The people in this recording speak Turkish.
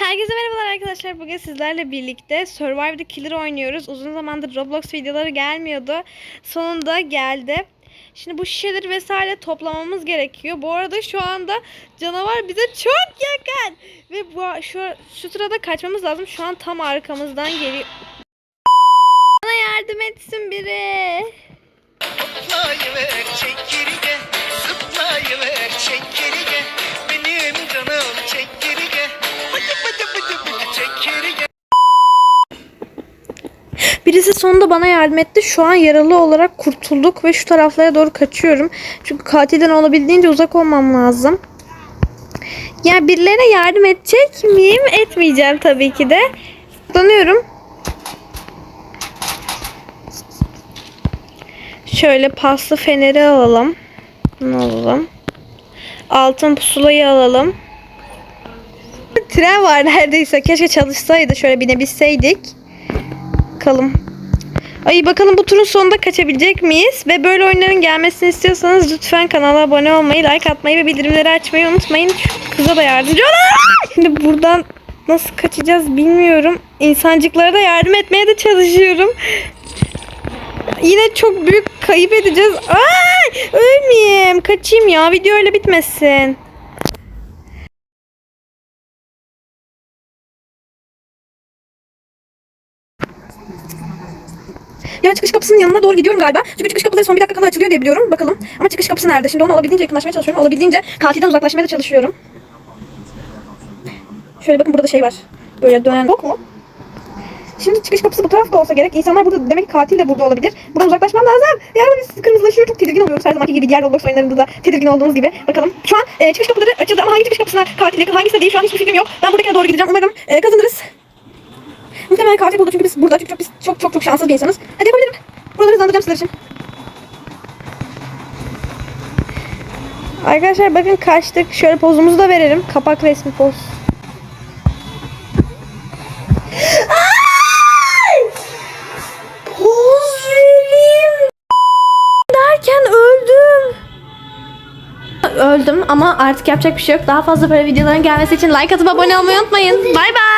Herkese merhabalar arkadaşlar. Bugün sizlerle birlikte Survive the Killer oynuyoruz. Uzun zamandır Roblox videoları gelmiyordu. Sonunda geldi. Şimdi bu şişeleri vesaire toplamamız gerekiyor. Bu arada şu anda canavar bize çok yakın. Ve bu şu, şu sırada kaçmamız lazım. Şu an tam arkamızdan geliyor. Bana yardım etsin biri. Birisi sonunda bana yardım etti. Şu an yaralı olarak kurtulduk ve şu taraflara doğru kaçıyorum. Çünkü katilden olabildiğince uzak olmam lazım. Ya birilerine yardım edecek miyim? Etmeyeceğim tabii ki de. Donuyorum. Şöyle paslı feneri alalım. Bunu alalım. Altın pusulayı alalım. Tren var neredeyse. Keşke çalışsaydı. Şöyle binebilseydik. Bakalım. Ay bakalım bu turun sonunda kaçabilecek miyiz? Ve böyle oyunların gelmesini istiyorsanız lütfen kanala abone olmayı, like atmayı ve bildirimleri açmayı unutmayın. Şu kıza da yardımcı olun. Şimdi buradan nasıl kaçacağız bilmiyorum. İnsancıklara da yardım etmeye de çalışıyorum. Yine çok büyük kayıp edeceğiz. Ay, ölmeyeyim. Kaçayım ya. Video öyle bitmesin. Ya çıkış kapısının yanına doğru gidiyorum galiba. Çünkü çıkış kapıları son bir dakika kala açılıyor diye biliyorum. Bakalım. Ama çıkış kapısı nerede? Şimdi ona olabildiğince yakınlaşmaya çalışıyorum. Olabildiğince katilden uzaklaşmaya da çalışıyorum. Şöyle bakın burada şey var. Böyle dönen bok mu? Şimdi çıkış kapısı bu tarafta olsa gerek. İnsanlar burada demek ki katil de burada olabilir. Buradan uzaklaşmam lazım. Yani biz kırmızılaşıyor. Çok tedirgin oluyoruz her zamanki gibi. Diğer Roblox oyunlarında da tedirgin olduğumuz gibi. Bakalım. Şu an e, çıkış kapıları açıldı ama hangi çıkış kapısına katil yakın hangisi de değil. Şu an hiçbir fikrim yok. Ben buradakine doğru gideceğim. Umarım e, kazanırız. Muhtemelen katil burada çünkü biz burada çünkü çok, biz çok çok çok şanssız bir insanız. Hadi yapabilirim. Buraları hızlandıracağım sizler için. Arkadaşlar bakın kaçtık. Şöyle pozumuzu da verelim. Kapak resmi poz. Poz vereyim. Derken öldüm. Öldüm ama artık yapacak bir şey yok. Daha fazla böyle videoların gelmesi için like atıp abone olmayı unutmayın. Bay bay.